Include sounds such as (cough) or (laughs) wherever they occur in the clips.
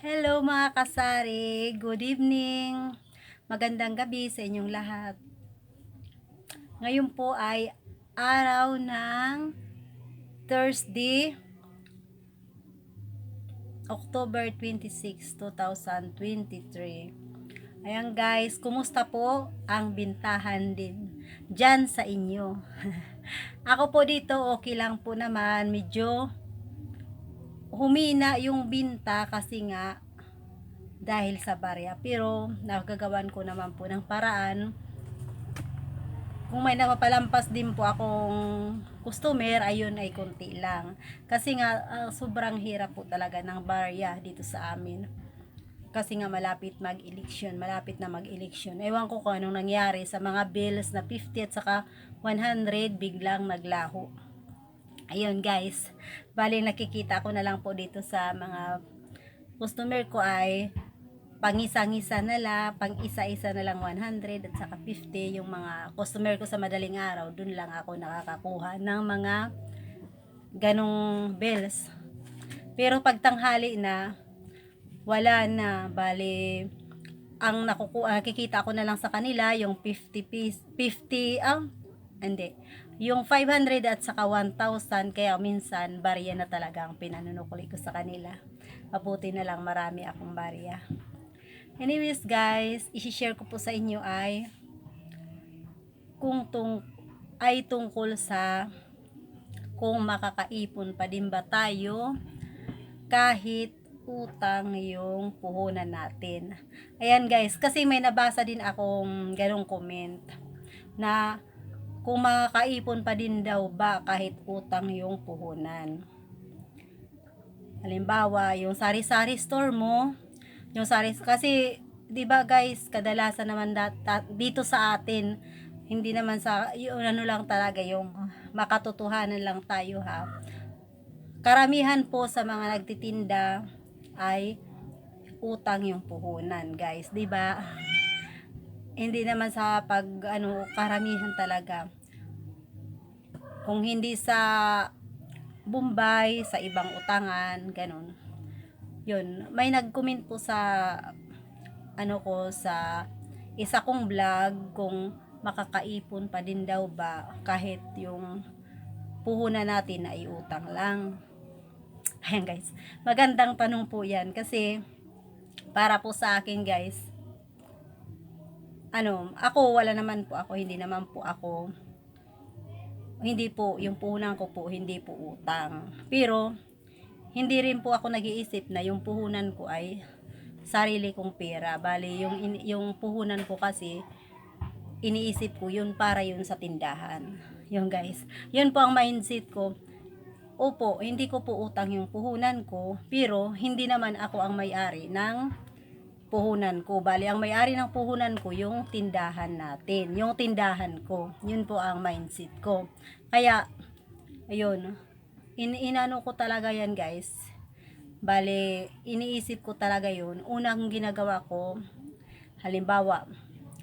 Hello mga kasari, good evening. Magandang gabi sa inyong lahat. Ngayon po ay araw ng Thursday, October 26, 2023. Ayan guys, kumusta po ang bintahan din dyan sa inyo? (laughs) Ako po dito okay lang po naman, medyo humina yung binta kasi nga dahil sa barya. Pero nagagawan ko naman po ng paraan. Kung may napapalampas din po akong customer, ayun ay konti lang. Kasi nga ah, sobrang hirap po talaga ng barya dito sa amin. Kasi nga malapit mag-eleksyon, malapit na mag-eleksyon. Ewan ko kung anong nangyari sa mga bills na 50 at saka 100 biglang naglaho. Ayun guys, bali nakikita ko na lang po dito sa mga customer ko ay pangisa-ngisa na lang, pang isa-isa na lang 100 at saka 50 yung mga customer ko sa madaling araw, dun lang ako nakakakuha ng mga ganong bills. Pero pag tanghali na, wala na, bali ang nakukuha, nakikita ko na lang sa kanila yung 50 piece, 50, ah, hindi, yung 500 at saka 1,000 kaya minsan barya na talaga ang pinanunukuli ko sa kanila mabuti na lang marami akong barya anyways guys isi-share ko po sa inyo ay kung tung ay tungkol sa kung makakaipon pa din ba tayo kahit utang yung puhunan natin. Ayan guys, kasi may nabasa din akong ganong comment na kung pa din daw ba kahit utang yung puhunan. Halimbawa, yung sari-sari store mo, yung sari kasi 'di ba guys, kadalasan naman dat, dat- dito sa atin hindi naman sa yung ano lang talaga yung makatotohanan lang tayo ha. Karamihan po sa mga nagtitinda ay utang yung puhunan, guys, 'di ba? Hindi naman sa pag ano karamihan talaga. Kung hindi sa Bombay, sa ibang utangan, ganun. Yun, may nag-comment po sa ano ko sa isa kong vlog kung makakaipon pa din daw ba kahit yung puhunan natin ay utang lang. Ayan guys, magandang tanong po yan kasi para po sa akin guys, ano, ako wala naman po ako, hindi naman po ako hindi po, yung puhunan ko po, hindi po utang. Pero, hindi rin po ako nag-iisip na yung puhunan ko ay sarili kong pera. Bali, yung, yung puhunan ko kasi, iniisip ko yun para yun sa tindahan. Yung guys. Yun po ang mindset ko. Opo, hindi ko po utang yung puhunan ko, pero hindi naman ako ang may-ari ng puhunan ko. Bali, ang may-ari ng puhunan ko, yung tindahan natin. Yung tindahan ko. Yun po ang mindset ko. Kaya, ayun, in inano ko talaga yan guys. Bali, iniisip ko talaga yun. Unang ginagawa ko, halimbawa,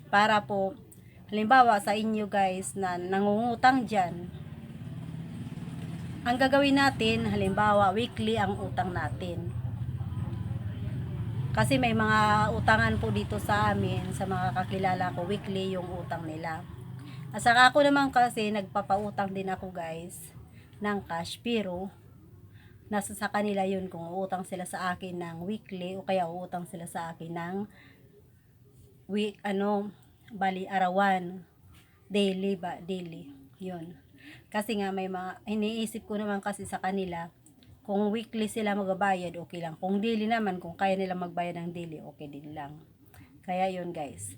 para po, halimbawa sa inyo guys na nangungutang dyan, ang gagawin natin, halimbawa, weekly ang utang natin. Kasi may mga utangan po dito sa amin, sa mga kakilala ko, weekly yung utang nila. At ako naman kasi, nagpapautang din ako guys, ng cash, pero nasa sa kanila yun kung utang sila sa akin ng weekly o kaya utang sila sa akin ng week, ano, bali arawan, daily ba, daily, yun. Kasi nga may mga, iniisip ko naman kasi sa kanila, kung weekly sila magbabayad, okay lang. Kung daily naman, kung kaya nila magbayad ng daily, okay din lang. Kaya yun guys.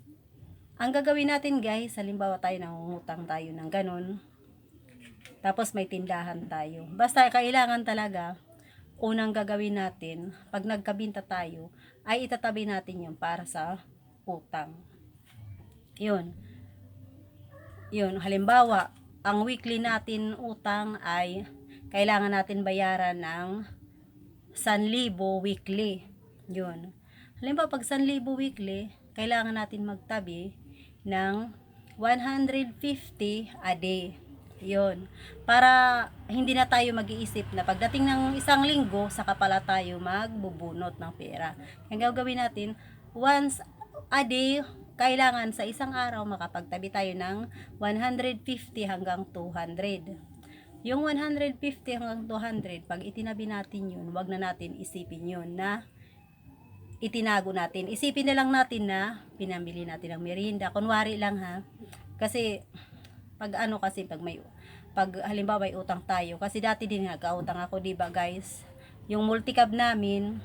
Ang gagawin natin guys, halimbawa tayo nangungutang tayo ng ganun. Tapos may tindahan tayo. Basta kailangan talaga, unang gagawin natin, pag nagkabinta tayo, ay itatabi natin yun para sa utang. Yun. Yun, halimbawa, ang weekly natin utang ay kailangan natin bayaran ng 1,000 weekly. Yun. Halimbawa, pag 1,000 weekly, kailangan natin magtabi ng 150 a day. Yun. Para hindi na tayo mag-iisip na pagdating ng isang linggo, saka pala tayo magbubunot ng pera. Ang gagawin natin, once a day, kailangan sa isang araw makapagtabi tayo ng 150 hanggang 200. Yung 150 hanggang 200, pag itinabi natin yun, wag na natin isipin yun na itinago natin. Isipin na lang natin na pinamili natin ng merienda. Kunwari lang ha. Kasi pag ano kasi pag may pag halimbawa may utang tayo kasi dati din nagkautang ako 'di ba guys yung multicab namin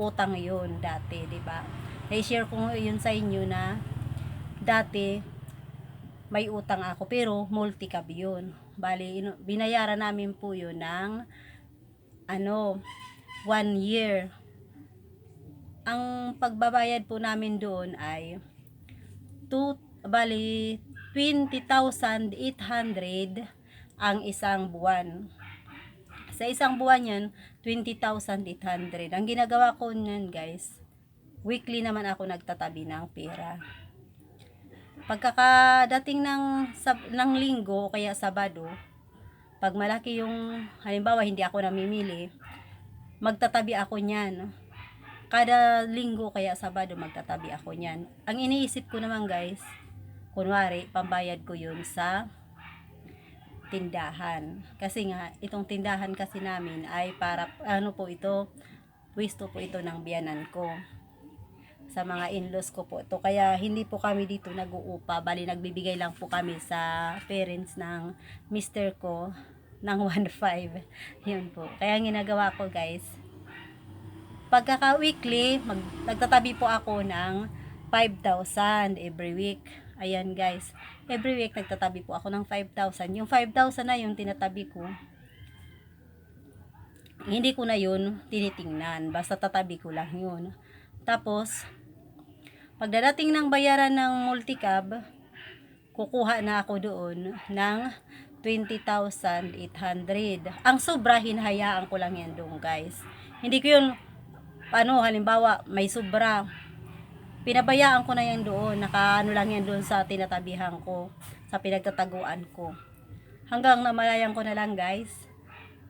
utang yun dati 'di ba i-share ko yun sa inyo na dati may utang ako pero multicab yun bali binayaran namin po yun ng ano one year ang pagbabayad po namin doon ay 2 bali 20,800 ang isang buwan. Sa isang buwan yan, 20,800. Ang ginagawa ko niyan guys, weekly naman ako nagtatabi ng pera. Pagkakadating ng, sab, ng linggo o kaya sabado, pag malaki yung, halimbawa hindi ako namimili, magtatabi ako niyan. Kada linggo kaya sabado magtatabi ako niyan. Ang iniisip ko naman guys, kunwari, pambayad ko yun sa tindahan. Kasi nga, itong tindahan kasi namin ay para, ano po ito, pwesto po ito ng biyanan ko. Sa mga in-laws ko po ito. Kaya hindi po kami dito nag-uupa. Bali, nagbibigay lang po kami sa parents ng mister ko ng (laughs) 1.5. Yun po. Kaya ginagawa ko guys, pagkaka-weekly, mag, nagtatabi po ako ng 5,000 every week. Ayan guys, every week nagtatabi po ako ng 5,000. Yung 5,000 na yun tinatabi ko, hindi ko na yun tinitingnan. Basta tatabi ko lang yun. Tapos, pagdadating ng bayaran ng multicab, kukuha na ako doon ng 20,800. Ang sobra, hinahayaan ko lang yan doon guys. Hindi ko yun, ano, halimbawa, may sobra, pinabayaan ko na yan doon. Nakaano lang yan doon sa tinatabihan ko, sa pinagtataguan ko. Hanggang namalayan ko na lang guys,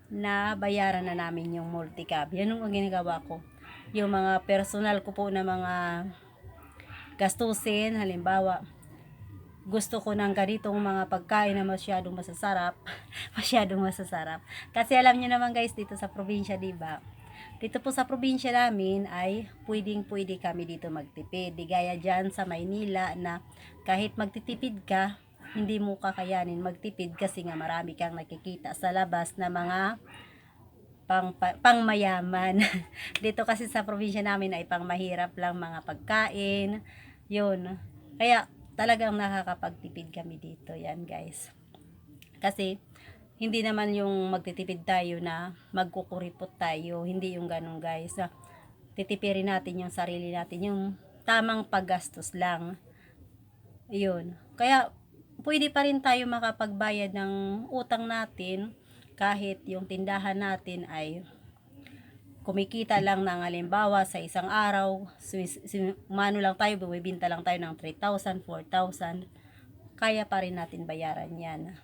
na bayaran na namin yung multicab. Yan yung ginagawa ko. Yung mga personal ko po na mga gastusin, halimbawa, gusto ko ng ganitong mga pagkain na masyadong masasarap. (laughs) masyadong masasarap. Kasi alam niyo naman guys, dito sa probinsya, di ba? Dito po sa probinsya namin ay pwedeng pwede kami dito magtipid. Di gaya dyan sa Maynila na kahit magtitipid ka, hindi mo kakayanin magtipid kasi nga marami kang nakikita sa labas na mga pang, pa- pangmayaman. (laughs) dito kasi sa probinsya namin ay pangmahirap lang mga pagkain. Yun. Kaya talagang nakakapagtipid kami dito. Yan guys. Kasi hindi naman yung magtitipid tayo na magkukuripot tayo. Hindi yung ganun guys. Ah, Titipirin natin yung sarili natin. Yung tamang paggastos lang. Yun. Kaya pwede pa rin tayo makapagbayad ng utang natin kahit yung tindahan natin ay kumikita lang ng halimbawa sa isang araw, umano lang tayo, bumibinta lang tayo ng 3,000, 4,000, kaya pa rin natin bayaran yan.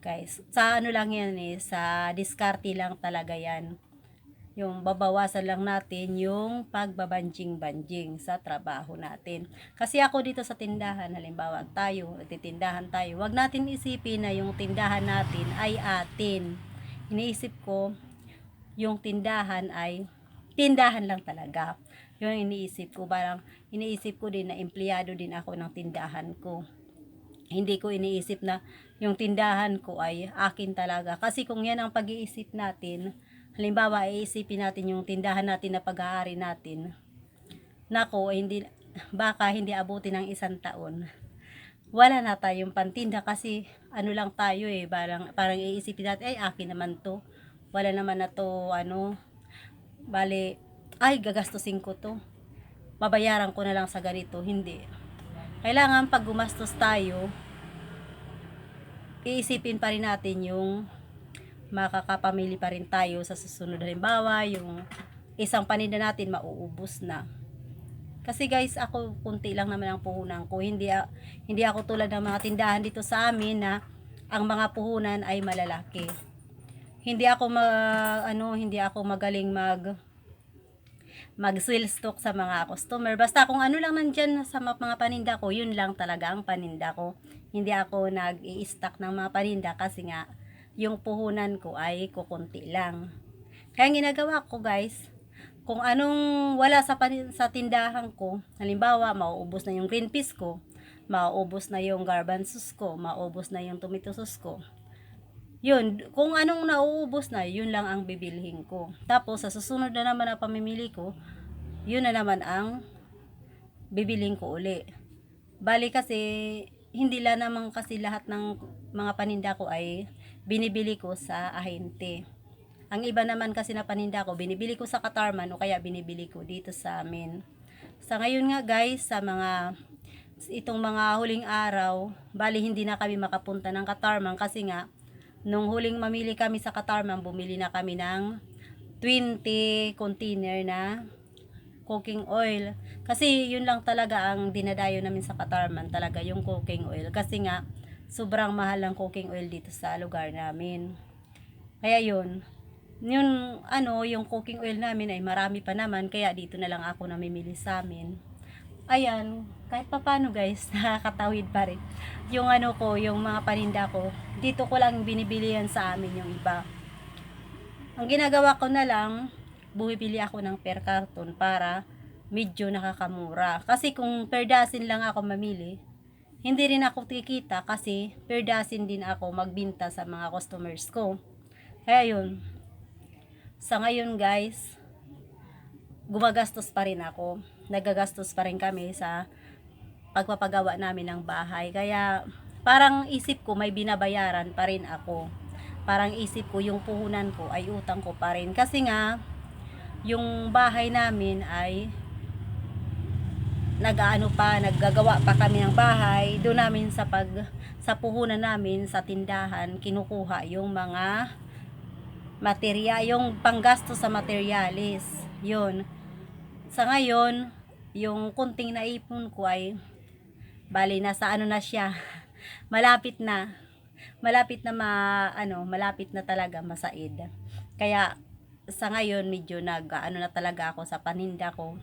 Guys, sa ano lang yan eh, sa diskarte lang talaga yan. Yung babawasan lang natin yung pagbabanjing-banjing sa trabaho natin. Kasi ako dito sa tindahan, halimbawa tayo, nagtitindahan tayo, wag natin isipin na yung tindahan natin ay atin. Iniisip ko, yung tindahan ay tindahan lang talaga. Yun iniisip ko. Parang iniisip ko din na empleyado din ako ng tindahan ko. Hindi ko iniisip na yung tindahan ko ay akin talaga. Kasi kung yan ang pag-iisip natin, halimbawa iisipin natin yung tindahan natin na pag-aari natin, nako, hindi, baka hindi abutin ng isang taon. Wala na tayong pantinda kasi ano lang tayo eh, parang, parang iisipin natin, ay akin naman to wala naman na to ano bali ay gagastusin ko to babayaran ko na lang sa ganito hindi kailangan pag gumastos tayo iisipin pa rin natin yung makakapamili pa rin tayo sa susunod halimbawa yung isang paninda natin mauubos na kasi guys, ako kunti lang naman ang puhunan ko. Hindi hindi ako tulad ng mga tindahan dito sa amin na ang mga puhunan ay malalaki. Hindi ako ma, ano, hindi ako magaling mag mag sell stock sa mga customer. Basta kung ano lang nandyan sa mga paninda ko, yun lang talaga ang paninda ko. Hindi ako nag-i-stock ng mga paninda kasi nga yung puhunan ko ay kukunti lang. Kaya ginagawa ko guys, kung anong wala sa, sa tindahan ko, halimbawa mauubos na yung green peas ko, mauubos na yung garbanzos ko, mauubos na yung tomato sauce ko. Yun, kung anong nauubos na, yun lang ang bibilhin ko. Tapos, sa susunod na naman na pamimili ko, yun na naman ang bibilhin ko uli. Bali kasi, hindi lang naman kasi lahat ng mga paninda ko ay binibili ko sa ahente. Ang iba naman kasi na paninda ko, binibili ko sa Katarman o kaya binibili ko dito sa amin. Sa ngayon nga guys, sa mga itong mga huling araw, bali hindi na kami makapunta ng Katarman kasi nga nung huling mamili kami sa Katarman, bumili na kami ng 20 container na cooking oil. Kasi yun lang talaga ang dinadayo namin sa Katarman, talaga yung cooking oil. Kasi nga, sobrang mahal ang cooking oil dito sa lugar namin. Kaya yun, yun ano, yung cooking oil namin ay marami pa naman, kaya dito na lang ako namimili sa amin. Ayan, kahit pa paano guys, (laughs) nakakatawid pa rin. Yung ano ko, yung mga paninda ko, dito ko lang binibili yan sa amin yung iba. Ang ginagawa ko na lang, bumibili ako ng per carton para medyo nakakamura. Kasi kung per dozen lang ako mamili, hindi rin ako kikita kasi per dozen din ako magbinta sa mga customers ko. Kaya yun, sa ngayon guys, gumagastos pa rin ako. Nagagastos pa rin kami sa pagpapagawa namin ng bahay. Kaya parang isip ko may binabayaran pa rin ako. Parang isip ko yung puhunan ko ay utang ko pa rin. Kasi nga, yung bahay namin ay nag-ano pa, naggagawa pa kami ng bahay. Doon namin sa pag sa puhunan namin sa tindahan kinukuha yung mga material, yung panggasto sa materialis. Yun. Sa ngayon, yung kunting naipon ko ay bali nasa ano na siya. (laughs) Malapit na. Malapit na ma ano, malapit na talaga masaid. Kaya sa ngayon medyo nag ano na talaga ako sa paninda ko.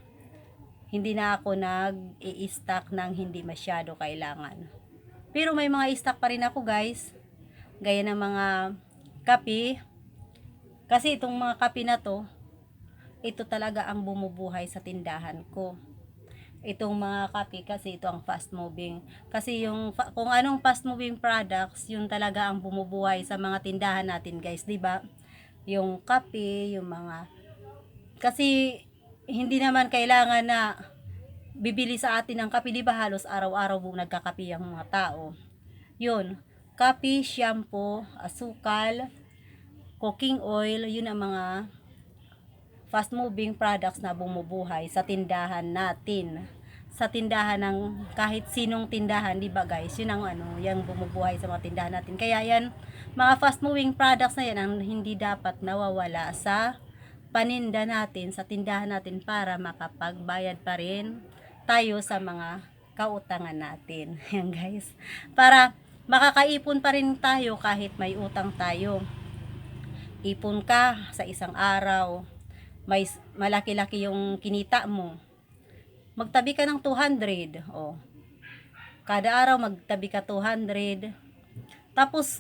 Hindi na ako nag i-stock ng hindi masyado kailangan. Pero may mga stock pa rin ako guys. Gaya ng mga kape. Kasi itong mga kape na to, ito talaga ang bumubuhay sa tindahan ko. Itong mga kape kasi ito ang fast moving. Kasi yung kung anong fast moving products, yun talaga ang bumubuhay sa mga tindahan natin guys, 'di ba? Yung kape, yung mga kasi hindi naman kailangan na bibili sa atin ng kape, 'di ba? Halos araw-araw buong nagkakape ang mga tao. Yun, kape, shampoo, asukal, cooking oil, yun ang mga fast moving products na bumubuhay sa tindahan natin. Sa tindahan ng kahit sinong tindahan, di ba guys? Yun ang ano, yung bumubuhay sa mga tindahan natin. Kaya yan, mga fast moving products na yan ang hindi dapat nawawala sa paninda natin, sa tindahan natin para makapagbayad pa rin tayo sa mga kautangan natin. (laughs) Yan guys. Para makakaipon pa rin tayo kahit may utang tayo. Ipon ka sa isang araw, may malaki-laki yung kinita mo. Magtabi ka ng 200, oh. Kada araw magtabi ka 200. Tapos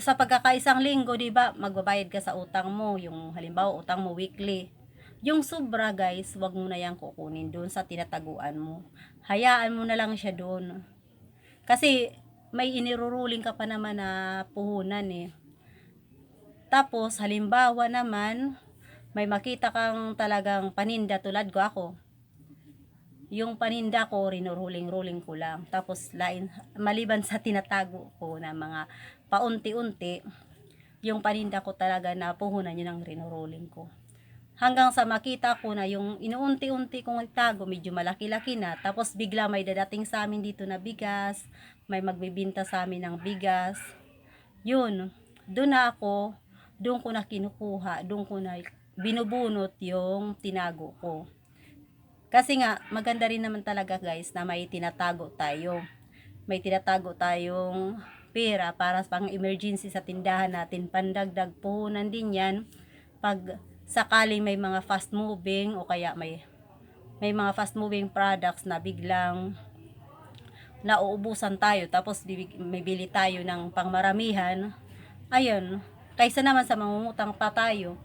sa pagkakaisang linggo, 'di ba, magbabayad ka sa utang mo, yung halimbawa utang mo weekly. Yung sobra, guys, wag mo na yang kukunin doon sa tinataguan mo. Hayaan mo na lang siya doon. Kasi may iniruruling ka pa naman na puhunan eh. Tapos, halimbawa naman, may makita kang talagang paninda tulad ko ako. Yung paninda ko, rinuruling-ruling ko lang. Tapos, lain, maliban sa tinatago ko na mga paunti-unti, yung paninda ko talaga na puhunan yun ang rinuruling ko. Hanggang sa makita ko na yung inuunti-unti kong itago, medyo malaki-laki na. Tapos bigla may dadating sa amin dito na bigas, may magbibinta sa amin ng bigas. Yun, doon na ako, doon ko na kinukuha, doon ko na binubunot yung tinago ko. Kasi nga, maganda rin naman talaga guys na may tinatago tayo. May tinatago tayong pera para pang emergency sa tindahan natin. Pandagdag puhunan din yan pag sakaling may mga fast moving o kaya may may mga fast moving products na biglang nauubusan tayo tapos may bili tayo ng pangmaramihan ayun kaysa naman sa mangungutang pa tayo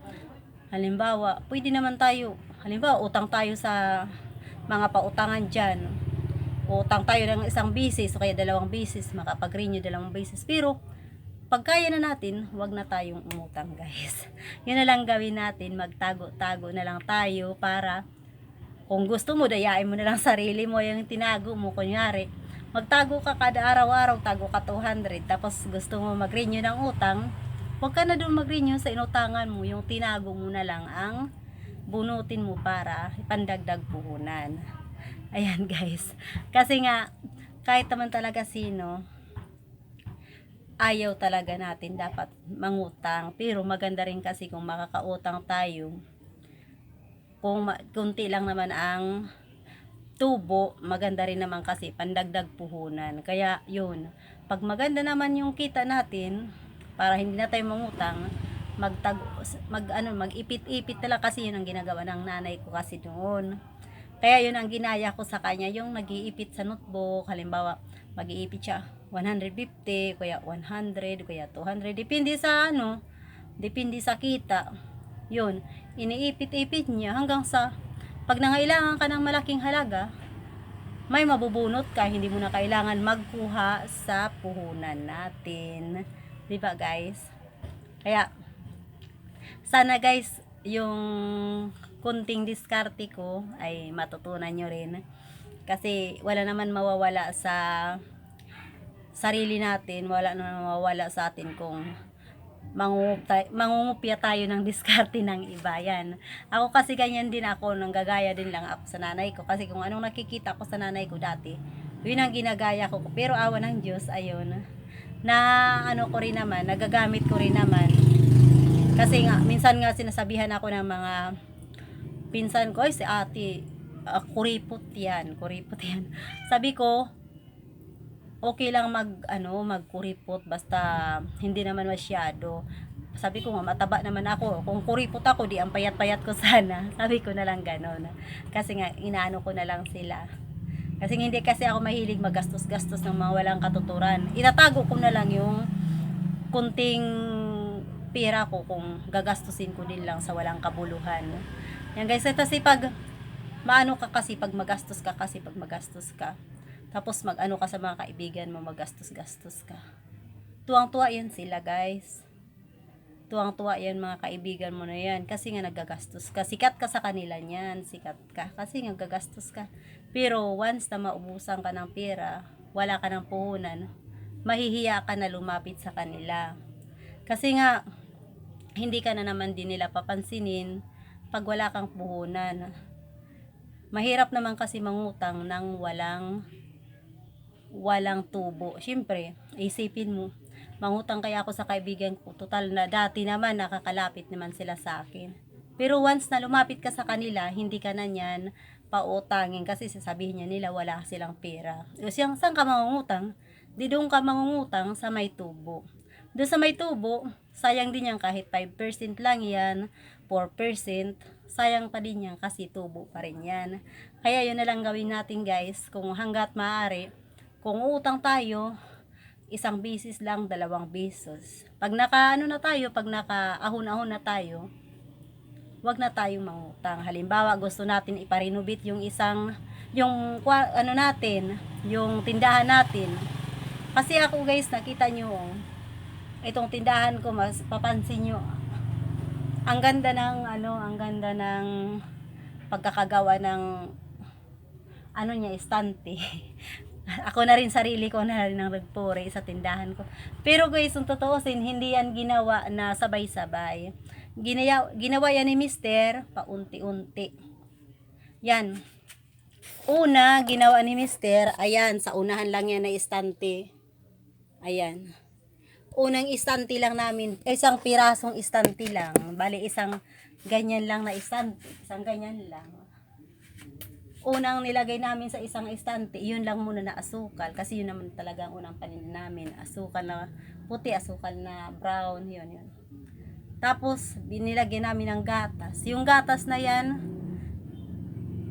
halimbawa pwede naman tayo halimbawa utang tayo sa mga pautangan dyan utang tayo ng isang bisis o kaya dalawang bisis makapag-renew dalawang bisis pero pag kaya na natin, wag na tayong umutang (laughs) guys. Yun na lang gawin natin, magtago-tago na lang tayo para kung gusto mo, dayain mo na lang (laughs) sarili mo yung tinago mo. Kunyari, magtago ka kada araw-araw, tago ka 200, tapos gusto mo mag-renew ng utang, huwag ka na doon mag-renew sa inutangan mo, yung tinago mo na lang ang bunutin mo para ipandagdag puhunan. (laughs) Ayan guys. Kasi nga, kahit naman talaga sino, ayaw talaga natin dapat mangutang. Pero maganda rin kasi kung makakautang tayo, kung kunti lang naman ang tubo, maganda rin naman kasi pandagdag puhunan. Kaya yun, pag maganda naman yung kita natin, para hindi na tayo mangutang, magtag mag ano mag-ipit-ipit talaga kasi yun ang ginagawa ng nanay ko kasi noon. Kaya yun ang ginaya ko sa kanya, yung nag-iipit sa notebook, halimbawa, mag-iipit siya 150, kaya 100, kaya 200, depende sa ano, depende sa kita. Yun, iniipit-ipit niya hanggang sa pag nangailangan ka ng malaking halaga, may mabubunot ka, hindi mo na kailangan magkuha sa puhunan natin. 'Di guys? Kaya, sana guys, yung kunting diskarte ko ay matutunan nyo rin. Kasi wala naman mawawala sa sarili natin, wala naman mawawala sa atin kung mangungupya tayo ng diskarte ng iba yan. Ako kasi ganyan din ako, nang gagaya din lang ako sa nanay ko. Kasi kung anong nakikita ko sa nanay ko dati, yun ang ginagaya ko. Pero awa ng Diyos, ayun, na ano ko rin naman, nagagamit ko rin naman. Kasi nga, minsan nga sinasabihan ako ng mga pinsan ko, ay si ate, ah, kuripot yan, kuripot yan. (laughs) Sabi ko, okay lang mag, ano, magkuripot, basta hindi naman masyado. Sabi ko nga, mataba naman ako. Kung kuripot ako, di ang payat-payat ko (laughs) sana. Sabi ko na lang ganon. Kasi nga, inaano ko na lang sila. Kasi hindi kasi ako mahilig magastos-gastos ng mga walang katuturan. Itatago ko na lang yung kunting pera ko kung gagastusin ko din lang sa walang kabuluhan. Yan guys, ito kasi pag maano ka kasi pag magastos ka kasi pag magastos ka. Tapos mag-ano ka sa mga kaibigan mo, magastos-gastos ka. Tuwang-tuwa yan sila guys. Tuwang-tuwa yan mga kaibigan mo na yan. Kasi nga nagagastos ka. Sikat ka sa kanila niyan. Sikat ka. Kasi nga gagastos ka. Pero once na maubusan ka ng pera, wala ka ng puhunan, mahihiya ka na lumapit sa kanila. Kasi nga, hindi ka na naman din nila papansinin pag wala kang puhunan. Mahirap naman kasi mangutang ng walang walang tubo. Siyempre, isipin mo, mangutang kaya ako sa kaibigan ko. Total na dati naman nakakalapit naman sila sa akin. Pero once na lumapit ka sa kanila, hindi ka na niyan pautangin kasi sasabihin niya nila wala silang pera. O siyang, saan ka mangungutang? Di doon ka mangungutang sa may tubo. Doon sa may tubo, sayang din yan kahit 5% lang yan, 4%, sayang pa din yan kasi tubo pa rin yan. Kaya yun na lang gawin natin guys, kung hanggat maaari, kung utang tayo, isang bisis lang, dalawang beses. Pag naka ano na tayo, pag naka ahon-ahon na tayo, wag na tayong mangutang. Halimbawa, gusto natin iparenovate yung isang yung ano natin, yung tindahan natin. Kasi ako guys, nakita nyo, oh, itong tindahan ko, mas papansin nyo, ang ganda ng ano, ang ganda ng pagkakagawa ng ano niya, estante. (laughs) ako na rin sarili ko na rin ang nagpuri sa tindahan ko. Pero guys, kung totoosin, hindi yan ginawa na sabay-sabay. Ginaya, ginawa yan ni Mister paunti-unti. Yan. Una, ginawa ni Mister, ayan, sa unahan lang yan na istante. Ayan. Unang istante lang namin, isang pirasong istante lang. Bali, isang ganyan lang na istante. Isang ganyan lang. unang nilagay namin sa isang estante, yun lang muna na asukal. Kasi yun naman talaga ang unang panin namin. Asukal na puti, asukal na brown, yun, yun. Tapos, binilagyan namin ng gatas. Yung gatas na yan,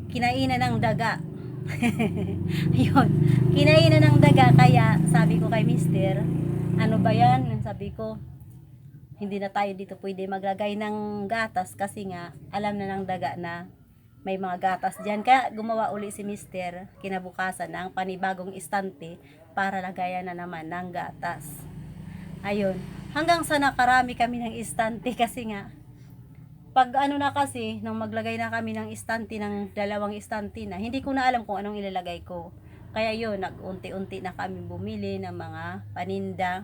kinainan ng daga. (laughs) yun. Kinainan ng daga, kaya sabi ko kay mister, ano ba yan? Sabi ko, hindi na tayo dito pwede maglagay ng gatas kasi nga, alam na ng daga na may mga gatas dyan. Kaya gumawa uli si mister kinabukasan ng panibagong istante para lagayan na naman ng gatas. Ayun. Hanggang sa nakarami kami ng istante (laughs) kasi nga, pag ano na kasi, nang maglagay na kami ng istante ng dalawang istante na, hindi ko na alam kung anong ilalagay ko. Kaya yun, nag-unti-unti na kami bumili ng mga paninda.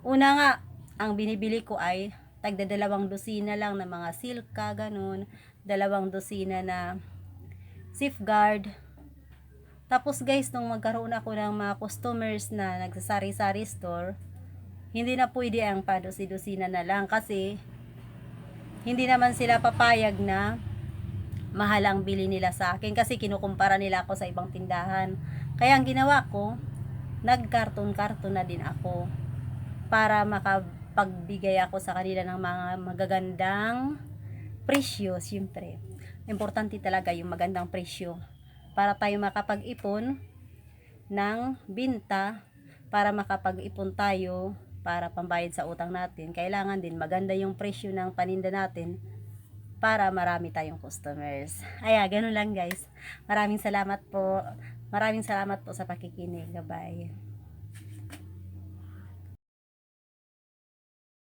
Una nga, ang binibili ko ay tagda dalawang dosina lang ng mga silka, ganun. Dalawang dosina na safeguard. Tapos guys, nung magkaroon ako ng mga customers na nagsasari-sari store, hindi na pwede ang padosi-dosina na lang kasi hindi naman sila papayag na mahal ang bili nila sa akin kasi kinukumpara nila ako sa ibang tindahan. Kaya ang ginawa ko, nagkarton-karton na din ako para makapagbigay ako sa kanila ng mga magagandang presyo, siyempre. Importante talaga yung magandang presyo para tayo makapag-ipon ng binta para makapag-ipon tayo para pambayad sa utang natin. Kailangan din maganda yung presyo ng paninda natin para marami tayong customers. Aya, ganun lang guys. Maraming salamat po. Maraming salamat po sa pakikinig. Bye.